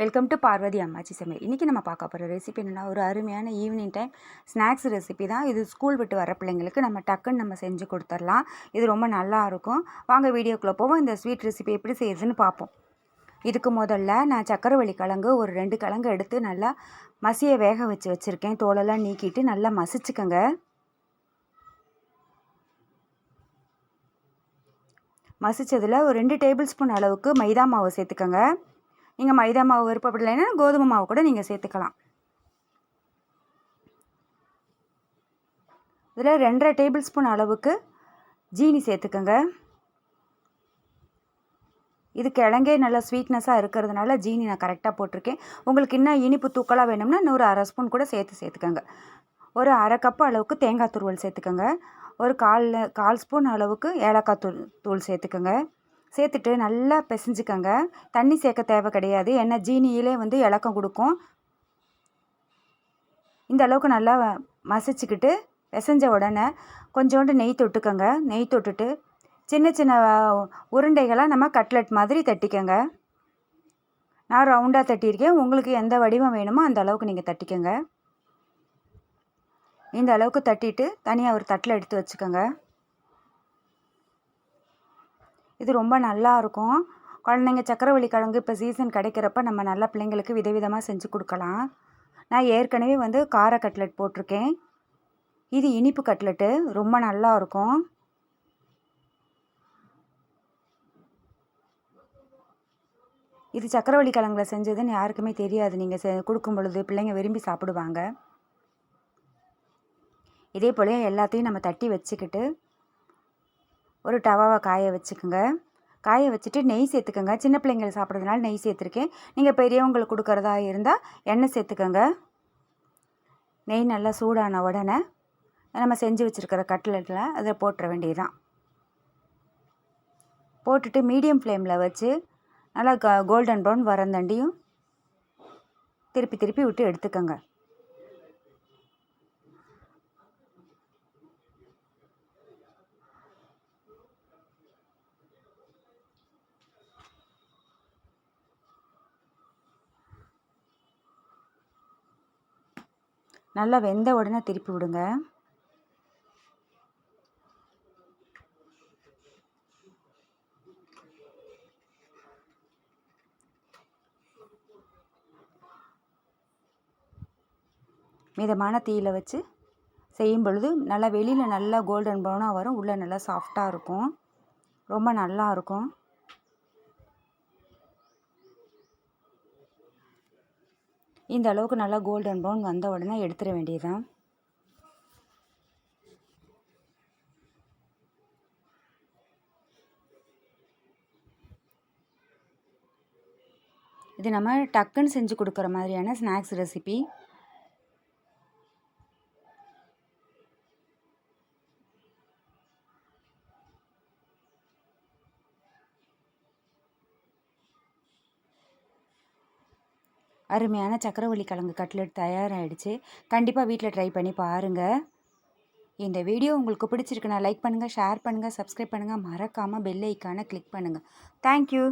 Welcome to Parvati அம்மாச்சி சமையல் இன்றைக்கி நம்ம பார்க்க போகிற ரெசிபி என்னென்னா ஒரு அருமையான ஈவினிங் டைம் ஸ்நாக்ஸ் ரெசிபி தான். இது ஸ்கூல் விட்டு வர பிள்ளைங்களுக்கு நம்ம டக்குன்னு நம்ம செஞ்சு கொடுத்துர்லாம் இது ரொம்ப நல்லா இருக்கும். வாங்க வீடியோக்குள்ளே போவோம். இந்த ஸ்வீட் ரெசிபி எப்படி செய்யுதுன்னு பார்ப்போம். இதுக்கு முதல்ல நான் சக்கரவள்ளி கிழங்கு ஒரு ரெண்டு கிழங்கு எடுத்து நல்லா மசியை வேக வச்சு வச்சுருக்கேன். தோலெல்லாம் நீக்கிட்டு நல்லா மசிச்சுக்கோங்க. மசித்ததில் ஒரு ரெண்டு டேபிள் ஸ்பூன் அளவுக்கு மைதா மாவு சேர்த்துக்கோங்க. நீங்கள் மைதா மாவு விருப்பப்படலைன்னா கோதுமை மாவு கூட நீங்கள் சேர்த்துக்கலாம். இதில் ரெண்டரை டேபிள் ஸ்பூன் அளவுக்கு ஜீனி சேர்த்துக்கோங்க. இது கிழங்கே நல்லா ஸ்வீட்னஸாக இருக்கிறதுனால ஜீனி நான் கரெக்டாக போட்டிருக்கேன். உங்களுக்கு இன்னும் இனிப்பு தூக்கலாக வேணும்னா இன்னொரு அரை ஸ்பூன் கூட சேர்த்து சேர்த்துக்கோங்க. ஒரு அரை கப்பு அளவுக்கு தேங்காய் துருவல் சேர்த்துக்கோங்க. ஒரு கால் கால் ஸ்பூன் அளவுக்கு ஏலக்காய் தூள் தூள் சேர்த்துக்கோங்க. சேர்த்துட்டு நல்லா பிசைஞ்சிக்கோங்க. தண்ணி சேர்க்க தேவை கிடையாது. ஏன்னா ஜீனியிலே வந்து இலக்கம் கொடுக்கும். இந்த அளவுக்கு நல்லா மசிச்சுக்கிட்டு பிசைஞ்ச உடனே கொஞ்சோண்டு நெய் தொட்டுக்கோங்க. நெய் தொட்டுட்டு சின்ன சின்ன உருண்டைகளாக நம்ம கட்லெட் மாதிரி தட்டிக்கோங்க. நான் ரவுண்டாக தட்டியிருக்கேன். உங்களுக்கு எந்த வடிவம் வேணுமோ அந்த அளவுக்கு நீங்கள் தட்டிக்கோங்க. இந்த அளவுக்கு தட்டிட்டு தனியாக ஒரு தட்டில் எடுத்து வச்சுக்கோங்க. இது ரொம்ப நல்லா இருக்கும். குழந்தைங்க சக்கரவள்ளி கிழங்கு இப்போ சீசன் கிடைக்கிறப்ப நம்ம நல்லா பிள்ளைங்களுக்கு விதவிதமாக செஞ்சு கொடுக்கலாம். நான் ஏற்கனவே வந்து கார கட்லெட் போட்டிருக்கேன். இது இனிப்பு கட்லெட்டு. ரொம்ப நல்லா இருக்கும். இது சக்கரவள்ளி கிழங்குல செஞ்சதுன்னு யாருக்குமே தெரியாது. நீங்கள் செ கொடுக்கும் பொழுது பிள்ளைங்க விரும்பி சாப்பிடுவாங்க. இதே போல் எல்லாத்தையும் நம்ம தட்டி வச்சுக்கிட்டு ஒரு டவாவை காய வச்சுக்கோங்க. காய வச்சுட்டு நெய் சேர்த்துக்கோங்க. சின்ன பிள்ளைங்களை சாப்பிட்றதுனால நெய் சேர்த்துருக்கேன். நீங்கள் பெரியவங்களுக்கு கொடுக்குறதா இருந்தால் எண்ணெய் சேர்த்துக்கோங்க. நெய் நல்லா சூடான உடனே நம்ம செஞ்சு வச்சுருக்கிற கட்லெட்டில் அதை போட்டுற வேண்டியதுதான். போட்டுட்டு மீடியம் ஃப்ளேமில் வச்சு நல்லா கோல்டன் ப்ரௌன் வரந்தண்டியும் திருப்பி திருப்பி விட்டு எடுத்துக்கோங்க. நல்லா வெந்த உடனே திருப்பி விடுங்க. மிதமான தீயில் வச்சு செய்யும் பொழுது நல்லா வெளியில் நல்லா கோல்டன் ப்ரௌனாக வரும் உள்ளே நல்லா சாஃப்டாக இருக்கும். ரொம்ப நல்லா இருக்கும். இந்த அளவுக்கு நல்லா கோல்டன் ப்ரௌன் வந்த உடனே எடுத்துட வேண்டியதுதான். இது நம்ம டக்குன்னு செஞ்சு கொடுக்குற மாதிரியான ஸ்நாக்ஸ் ரெசிபி அருமையான சக்கரவள்ளி கிழங்கு கட்லெட் தயாராகிடுச்சு கண்டிப்பாக வீட்டில் ட்ரை பண்ணி பாருங்கள் இந்த வீடியோ உங்களுக்கு பிடிச்சிருக்குன்னா லைக் பண்ணுங்கள் ஷேர் பண்ணுங்கள் சப்ஸ்கிரைப் பண்ணுங்கள் மறக்காமல் பெல் ஐக்கானை கிளிக் பண்ணுங்கள் தேங்க்யூ